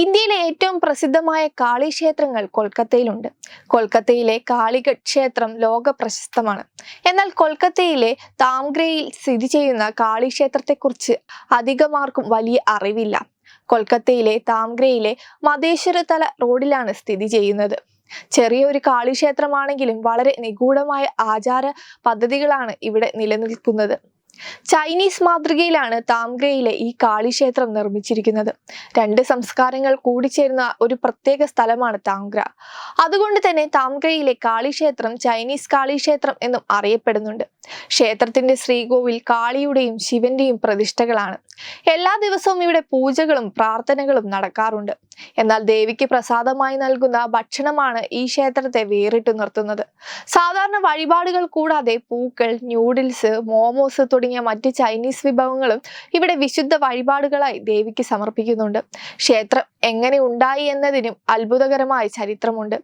ഇന്ത്യയിലെ ഏറ്റവും പ്രസിദ്ധമായ കാളി ക്ഷേത്രങ്ങൾ കൊൽക്കത്തയിലുണ്ട്. കൊൽക്കത്തയിലെ കാളിഘട്ട് ക്ഷേത്രം ലോക പ്രശസ്തമാണ് എന്നാൽ കൊൽക്കത്തയിലെ താംഗ്രയിൽ സ്ഥിതി ചെയ്യുന്ന കാളി ക്ഷേത്രത്തെക്കുറിച്ച് അധികമാർക്കും വലിയ അറിവില്ല. കൊൽക്കത്തയിലെ താംഗ്രയിലെ മതേശ്വരതല റോഡിലാണ് സ്ഥിതി ചെയ്യുന്നത്. ചെറിയൊരു കാളി ക്ഷേത്രമാണെങ്കിലും വളരെ നിഗൂഢമായ ആചാര പദ്ധതികളാണ് ഇവിടെ നിലനിൽക്കുന്നത്. ചൈനീസ് മാതൃകയിലാണ് താംഗ്രയിലെ ഈ കാളിക്ഷേത്രം നിർമ്മിച്ചിരിക്കുന്നത്. രണ്ട് സംസ്കാരങ്ങൾ കൂടിച്ചേരുന്ന ഒരു പ്രത്യേക സ്ഥലമാണ് താംഗ്ര. അതുകൊണ്ട് തന്നെ താംഗ്രയിലെ കാളിക്ഷേത്രം ചൈനീസ് കാളിക്ഷേത്രം എന്നും അറിയപ്പെടുന്നുണ്ട്. ക്ഷേത്രത്തിന്റെ ശ്രീകോവിൽ കാളിയുടെയും ശിവന്റെയും പ്രതിഷ്ഠകളാണ്. എല്ലാ ദിവസവും ഇവിടെ പൂജകളും പ്രാർത്ഥനകളും നടക്കാറുണ്ട്. എന്നാൽ ദേവിക്ക് പ്രസാദമായി നൽകുന്ന ഭക്ഷണമാണ് ഈ ക്ഷേത്രത്തെ വേറിട്ടു നിർത്തുന്നത്. സാധാരണ വഴിപാടുകൾ കൂടാതെ പൂക്കൾ ന്യൂഡിൽസ് മോമോസ് തുടങ്ങിയ മറ്റ് ചൈനീസ് വിഭവങ്ങളും ഇവിടെ വിശുദ്ധ വഴിപാടുകളായി ദേവിക്ക് സമർപ്പിക്കുന്നുണ്ട്. ക്ഷേത്രം എങ്ങനെ ഉണ്ടായി എന്നതിനും അത്ഭുതകരമായ ചരിത്രമുണ്ട്.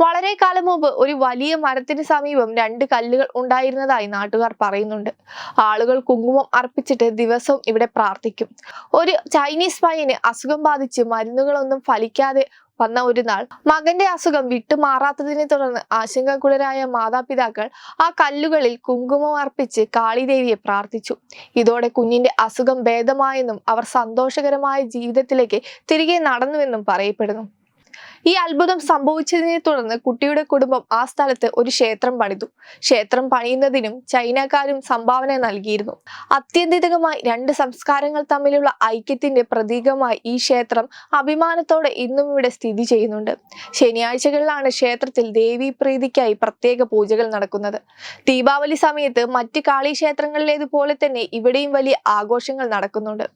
വളരെ കാലം മുമ്പ് ഒരു വലിയ മരത്തിന് സമീപം രണ്ട് കല്ലുകൾ ഉണ്ടായിരുന്നതായി നാട്ടുകാർ പറയുന്നുണ്ട്. ആളുകൾ കുങ്കുമം അർപ്പിച്ചിട്ട് ദിവസവും ഇവിടെ പ്രാർത്ഥിക്കും. ഒരു ചൈനീസ് പയ്യന് അസുഖം ബാധിച്ച് മരുന്നുകളൊന്നും ഫലിക്കാതെ വന്ന ഒരു നാൾ. മകന്റെ അസുഖം വിട്ടുമാറാത്തതിനെ തുടർന്ന് ആശങ്കാകുലരായ മാതാപിതാക്കൾ ആ കല്ലുകളിൽ കുങ്കുമം അർപ്പിച്ച് കാളിദേവിയെ പ്രാർത്ഥിച്ചു. ഇതോടെ കുഞ്ഞിന്റെ അസുഖം ഭേദമായെന്നും അവർ സന്തോഷകരമായ ജീവിതത്തിലേക്ക് തിരികെ നടന്നുവെന്നും പറയപ്പെടുന്നു. ഈ അത്ഭുതം സംഭവിച്ചതിനെ തുടർന്ന് കുട്ടിയുടെ കുടുംബം ആ സ്ഥലത്ത് ഒരു ക്ഷേത്രം പണിതു. ക്ഷേത്രം പണിയുന്നതിനും ചൈനക്കാരും സംഭാവന നൽകിയിരുന്നു. അത്യന്തികമായി രണ്ട് സംസ്കാരങ്ങൾ തമ്മിലുള്ള ഐക്യത്തിന്റെ പ്രതീകമായി ഈ ക്ഷേത്രം അഭിമാനത്തോടെ ഇന്നും ഇവിടെ സ്ഥിതി ചെയ്യുന്നുണ്ട്. ശനിയാഴ്ചകളിലാണ് ക്ഷേത്രത്തിൽ ദേവി പ്രീതിക്കായി പ്രത്യേക പൂജകൾ നടക്കുന്നത്. ദീപാവലി സമയത്ത് മറ്റ് കാളി ക്ഷേത്രങ്ങളിലേതുപോലെ തന്നെ ഇവിടെയും വലിയ ആഘോഷങ്ങൾ നടക്കുന്നുണ്ട്.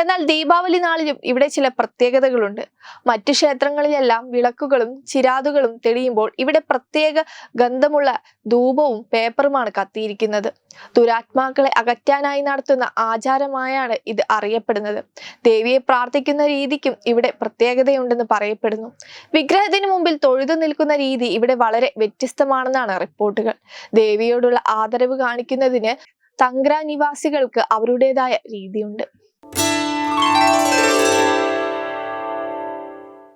എന്നാൽ ദീപാവലി നാളിലും ഇവിടെ ചില പ്രത്യേകതകളുണ്ട്. മറ്റു ക്ഷേത്രങ്ങളിലെല്ലാം വിളക്കുകളും ചിരാതുകളും തെളിയുമ്പോൾ ഇവിടെ പ്രത്യേക ഗന്ധമുള്ള ധൂപവും പേപ്പറുമാണ് കത്തിയിരിക്കുന്നത്. ദുരാത്മാക്കളെ അകറ്റാനായി നടത്തുന്ന ആചാരമായാണ് ഇത് അറിയപ്പെടുന്നത്. ദേവിയെ പ്രാർത്ഥിക്കുന്ന രീതിക്കും ഇവിടെ പ്രത്യേകതയുണ്ടെന്ന് പറയപ്പെടുന്നു. വിഗ്രഹത്തിന് മുമ്പിൽ തൊഴുതു നിൽക്കുന്ന രീതി ഇവിടെ വളരെ വ്യത്യസ്തമാണെന്നാണ് റിപ്പോർട്ടുകൾ. ദേവിയോടുള്ള ആദരവ് കാണിക്കുന്നതിന് തങ്ക്ര നിവാസികൾക്ക് അവരുടേതായ രീതിയുണ്ട്.